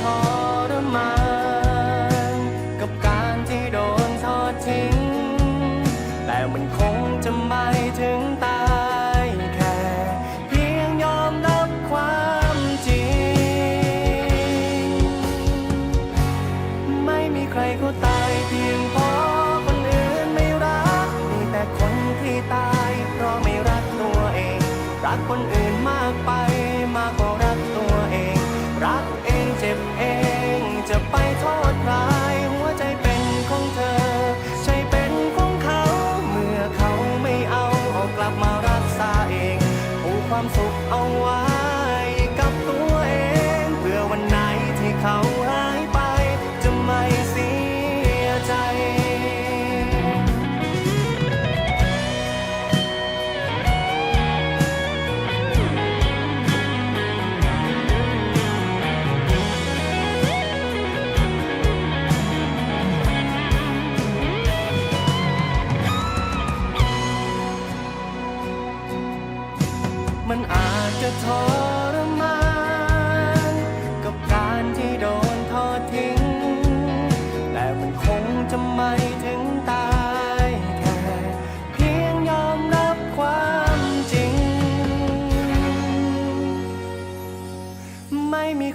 ทรมานกับการที่โดนทอดทิ้ง แต่มันคงจะไม่ถึงตายแค่ เพียงยอมรับความจริง ไม่มีใครเขาตายเพียงเพราะคนอื่นไม่รัก มีแต่คนที่ตายเพราะไม่รักตัวเอง รักคนอื่น ความสุขเอาไว้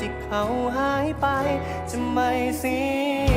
ที่เขาหายไป จะไม่เสีย